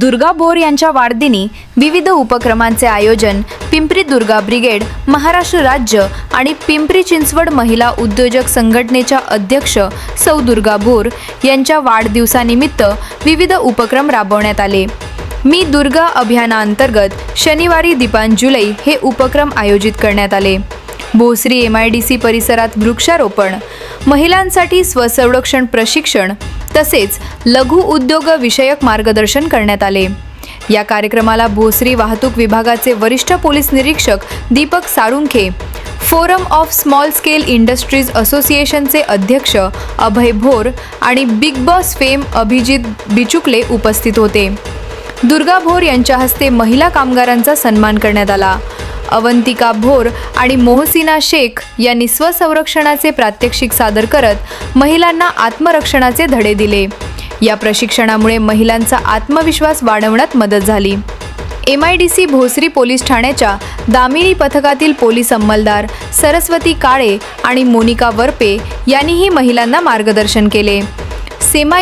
Durga bore यांच्या वाढदिनी विविध उपक्रमांचे आयोजन पिंपरी दुर्गा ब्रिगेड महाराष्ट्र राज्य आणि पिंपरी चिंचवड महिला उद्योजक संघटनेच्या अध्यक्ष सौ दुर्गा बोर यांच्या वाढदिवसानिमित्त विविध उपक्रम राबवण्यात आले. मी दुर्गा अभियानाअंतर्गत शनिवारी दीपांजुलै हे उपक्रम आयोजित करण्यात आले. Bhosari M I D C परिसरात वृक्षारोपण महिलांसाठी स्वसंरक्षण प्रशिक्षण तसेच लघु उद्योग विषयक मार्गदर्शन करण्यात आले. या कार्यक्रमाला भोसरी वाहतूक विभागाचे वरिष्ठ पोलीस निरीक्षक Deepak Salunkhe forum of small scale industries असोसिएशनचे अध्यक्ष अभय भोर आणि Bigg Boss fame Abhijit Bichukale उपस्थित होते. दुर्गा भोर यांच्या हस्ते महिला कामगारांचा सन्मान करण्यात आला. अवंतिका भोर आणि मोहसिना शेख यांनी स्वसंरक्षणाचे प्रात्यक्षिक सादर करत महिलांना आत्मरक्षणाचे धडे दिले. या प्रशिक्षणामुळे महिलांचा आत्मविश्वास वाढवण्यात मदत झाली. M I D C Bhosari police ठाण्याच्या दामिनी पथकातील पोलीस अंमलदार सरस्वती काळे आणि मोनिका वरपे यांनीही महिलांना मार्गदर्शन केले. सेमा